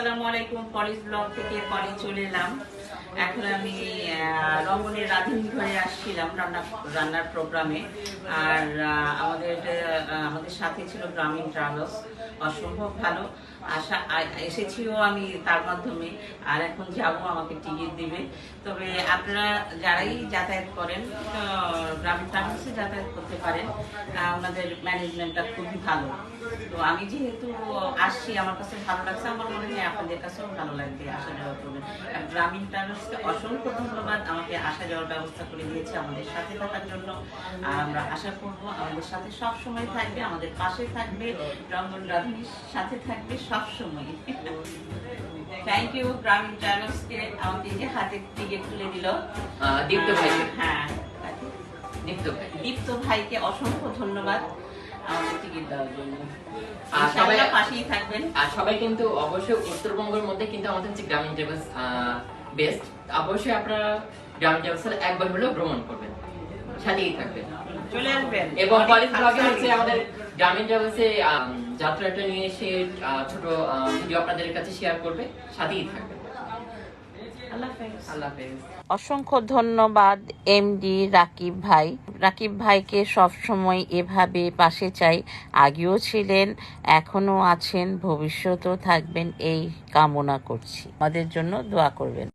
আসসালামু আলাইকুম polish blog থেকে পরে চলে এলাম। এখন আমি রঙ্গনের রাঁধুনি ঘরে আসছিলাম রান্না রান্নার প্রোগ্রামে। আর আমাদের আমাদের সাথে ছিল গ্রামীণ ট্রাভেলস। অসম্ভব ভালো। আশা এসেছিও আমি তার মাধ্যমে। আর এখন যাব আমাকে টিকিট দিবে। তবে আপনারা যারাই যাতায়াত করেন গ্রামীণ ট্রাভেলসে যাতায়াত করতে পারেন আহ, ওনাদের ম্যানেজমেন্টটা খুবই ভালো। তো আমি যেহেতু আসছি আমার কাছে ভালো লাগছে আমার মনে হয় আপনাদের কাছেও ভালো লাগবে আসা যাওয়া করবেন আর গ্রামীণ ট্রাভেলসকে অসংখ্য ধন্যবাদ আমাকে আসা যাওয়ার ব্যবস্থা করে দিয়েছে আমাদের সাথে থাকার জন্য। আর আমরা আশা করব আমাদের সাথে সব সময় থাকবে আমাদের পাশে থাকবে রঙ্গন রাধুনির সাথে থাকবে সব সময়। থ্যাংক ইউ গ্রামীণ ট্রাভেলসকে আমাকে যে হাতে টিকিট তুলে দিল। দীপ্ত হ্যাঁ দীপ্ত ভাই। দীপ্ত ভাইকে অসংখ্য ধন্যবাদ। আমাকে টিকিট দেওয়ার জন্য। আর সবাই- পাশেই থাকবেন। আর সবাই কিন্তু অবশ্যই উত্তরবঙ্গের মধ্যে কিন্তু আমাদের হচ্ছে গ্রামীণ ট্রাভেলস বেস্ট অবশ্যই আপনারা গ্রামীণ ট্রাভেলস একবার হলেও ভ্রমণ করবেন। সাথেই থাকবেন। চলে আসবেন। এবং অনেক কলেজ ভালো ব্লগে হচ্ছে আমাদের গ্রামীণ ট্রাভেলসে যাত্রাটা নিয়ে সে ছোট ভিডিও আপনাদের কাছে শেয়ার করবে। সাথেই থাকবেন। অসংখ্য ধন্যবাদ এমডি রাকিব ভাই। রাকিব ভাইকে সবসময় এভাবে পাশে চাই। আগেও ছিলেন এখনও আছেন ভবিষ্যতেও থাকবেন এই কামনা করছি। আমাদের জন্য দোয়া করবেন।